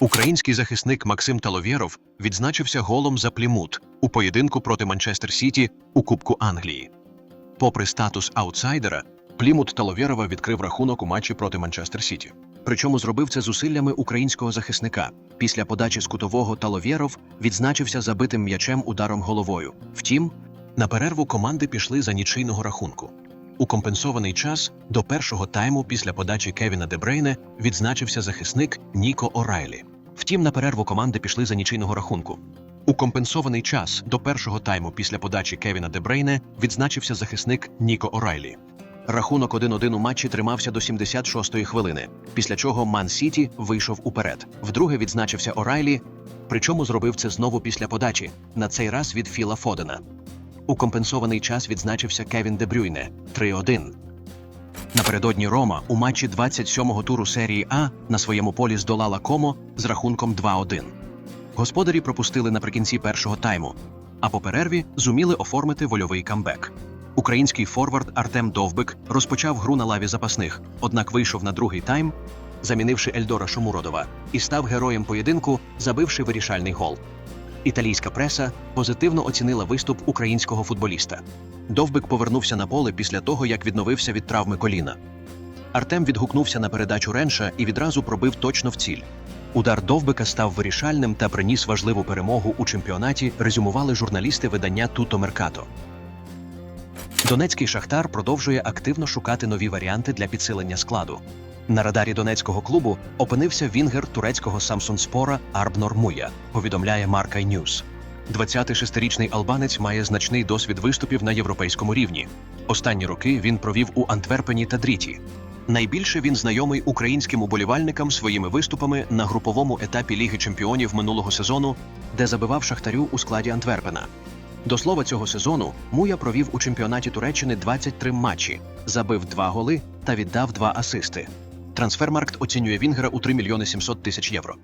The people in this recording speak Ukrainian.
Український захисник Максим Таловєров відзначився голом за Плімут у поєдинку проти Манчестер Сіті у Кубку Англії. Попри статус аутсайдера, Плімут Таловєрова відкрив рахунок у матчі проти Манчестер Сіті. Причому зробив це зусиллями українського захисника. Після подачі з кутового Таловєров відзначився забитим м'ячем ударом головою. Втім, на перерву команди пішли за нічийного рахунку. У компенсований час до першого тайму після подачі Кевіна Дебрейне відзначився захисник Ніко Орайлі. Втім, на перерву команди пішли за нічийного рахунку. У компенсований час до першого тайму після подачі Кевіна Дебрейне відзначився захисник Ніко Орайлі. Рахунок 1-1 у матчі тримався до 76-ї хвилини, після чого Ман Сіті вийшов уперед. Вдруге відзначився Орайлі, причому зробив це знову після подачі, на цей раз від Філа Фодена. У компенсований час відзначився Кевін Дебрюйне 3-1. Напередодні Рома у матчі 27-го туру серії А на своєму полі здолала Комо з рахунком 2-1. Господарі пропустили наприкінці першого тайму, а по перерві зуміли оформити вольовий камбек. Український форвард Артем Довбик розпочав гру на лаві запасних, однак вийшов на другий тайм, замінивши Ельдора Шомуродова, і став героєм поєдинку, забивши вирішальний гол. Італійська преса позитивно оцінила виступ українського футболіста. Довбик повернувся на поле після того, як відновився від травми коліна. Артем відгукнувся на передачу Ренша і відразу пробив точно в ціль. Удар Довбика став вирішальним та приніс важливу перемогу у чемпіонаті, резюмували журналісти видання Туто Меркато. Донецький Шахтар продовжує активно шукати нові варіанти для підсилення складу. На радарі донецького клубу опинився вінгер турецького Самсунспора Арбнор Муя, повідомляє Маркай Ньюс. 26-річний албанець має значний досвід виступів на європейському рівні. Останні роки він провів у Антверпені та Дріті. Найбільше він знайомий українським уболівальникам своїми виступами на груповому етапі Ліги Чемпіонів минулого сезону, де забивав Шахтарю у складі Антверпена. До слова, цього сезону Муя провів у чемпіонаті Туреччини 23 матчі, забив 2 голи та віддав 2 асисти. Трансфермаркт оцінює Вінгера у 3 мільйони 700 тисяч євро.